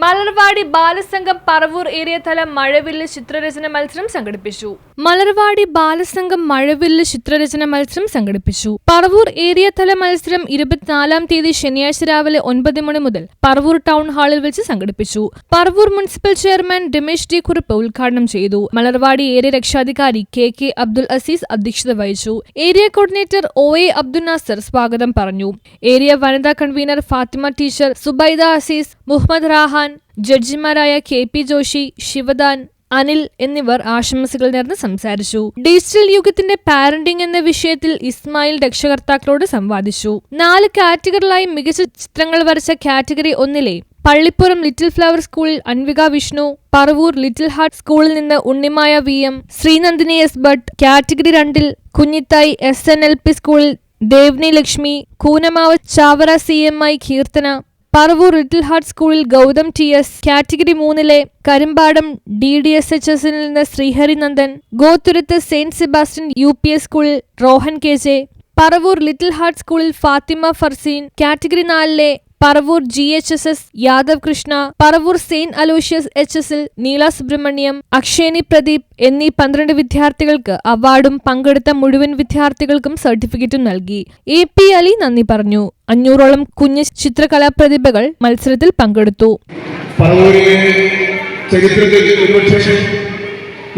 Malarvadi Balasangham Paravur area തല മഴവില്ല് ചിത്രരചന മത്സരം സംഘടിപ്പിച്ചു. മലർവാടി ബാലസംഘം മഴവില്ല് ചിത്രരചന മത്സരം സംഘടിപ്പിച്ചു. പറവൂർ ഏരിയ തല മത്സരം ഇരുപത്തിനാലാം തീയതി ശനിയാഴ്ച രാവിലെ ഒൻപത് മണി മുതൽ പറവൂർ ടൗൺ ഹാളിൽ വെച്ച് സംഘടിപ്പിച്ചു. Paravur municipal chairman Ramesh D Kurup ഉദ്ഘാടനം ചെയ്തു. മലർവാടി ഏരിയ രക്ഷാധികാരി കെ കെ അബ്ദുൽ അസീസ് അധ്യക്ഷത വഹിച്ചു. Area coordinator O A Abdul Nasar സ്വാഗതം പറഞ്ഞു. ഏരിയ വനിതാ കൺവീനർ ഫാത്തിമ ടീച്ചർ സുബൈദ അസീസ് മുഹമ്മദ് റാഹാൻ ജഡ്ജിമാരായ കെ പി ജോഷി ശിവദാൻ അനിൽ എന്നിവർ ആശംസകൾ നേർന്ന് സംസാരിച്ചു. ഡിജിറ്റൽ യുഗത്തിന്റെ പാരന്റിംഗ് എന്ന വിഷയത്തിൽ ഇസ്മായിൽ രക്ഷകർത്താക്കളോട് സംവാദിച്ചു. നാല് കാറ്റഗറികളായി മികച്ച ചിത്രങ്ങൾ വരച്ച കാറ്റഗറി ഒന്നിലെ പള്ളിപ്പുറം ലിറ്റിൽ ഫ്ലവർ സ്കൂളിൽ അൻവിക വിഷ്ണു പറവൂർ ലിറ്റിൽ ഹാർട്ട് സ്കൂളിൽ നിന്ന് Unnimaya V M Sreenandini S Bhat category രണ്ടിൽ Kunjithai S N L P സ്കൂളിൽ Devni Lakshmi Koonammavu Chavara C M I Keerthana Paravur Little Heart സ്കൂളിൽ ഗൗതം ടി എസ് കാറ്റഗറി മൂന്നിലെ Karimpadam D D S H എസിൽ നിന്ന് Sreeharinandan Gothuruth Saint Sebastian U P S സ്കൂളിൽ Rohan K J Paravur Little Heart സ്കൂളിൽ Fathima Farseen category നാലിലെ Paravur G H S S Yadav Krishna Paravur Saint Aloysius H എസിൽ നീല സുബ്രഹ്മണ്യം അക്ഷേനി പ്രദീപ് എന്നീ പന്ത്രണ്ട് വിദ്യാർത്ഥികൾക്ക് അവാർഡും പങ്കെടുത്ത മുഴുവൻ വിദ്യാർത്ഥികൾക്കും സർട്ടിഫിക്കറ്റും നൽകി. എ പി അലി നന്ദി പറഞ്ഞു. അഞ്ഞൂറോളം കുഞ്ഞ് ചിത്രകലാ പ്രതിഭകൾ മത്സരത്തിൽ പങ്കെടുത്തു.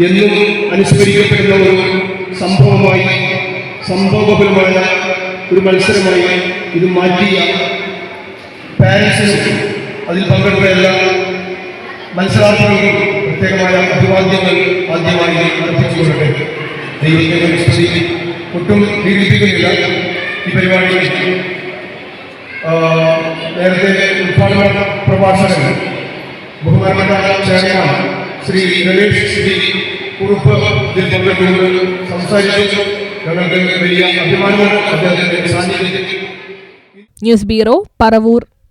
എന്നും അനുസ്മരിക്കപ്പെടുന്ന ഒരു സംഭവമായി സംഭവപരമായ ഒരു മത്സരമായി ഇത് മാറ്റിയ പാരൻസിനും അതിൽ പങ്കെടുത്ത എല്ലാ മത്സരാർത്ഥികൾക്കും പ്രത്യേകമായ അഭിവാദ്യങ്ങൾ ആദ്യമായി അർപ്പിച്ചുകൊള്ളട്ടെ ദൈവത്തെ സ്തുതി ഒട്ടും ദീപിപ്പിക്കുന്നില്ല ഈ പരിപാടി. നേരത്തെ ഉദ്ഘാടന പ്രഭാഷകൻ ബഹുമാനപ്പെട്ട ചെയർമാൻ ശ്രീ രമേഷ് ശ്രീ കുറുപ്പ് ഇതിൽ പങ്കെടുക്കുന്നത് സംസാരിച്ചു. ഞങ്ങൾക്ക് വലിയ അഭിമാനമാണ് അദ്ദേഹത്തിന്റെ സാന്നിധ്യത്തിൽ. News bureau Paravur.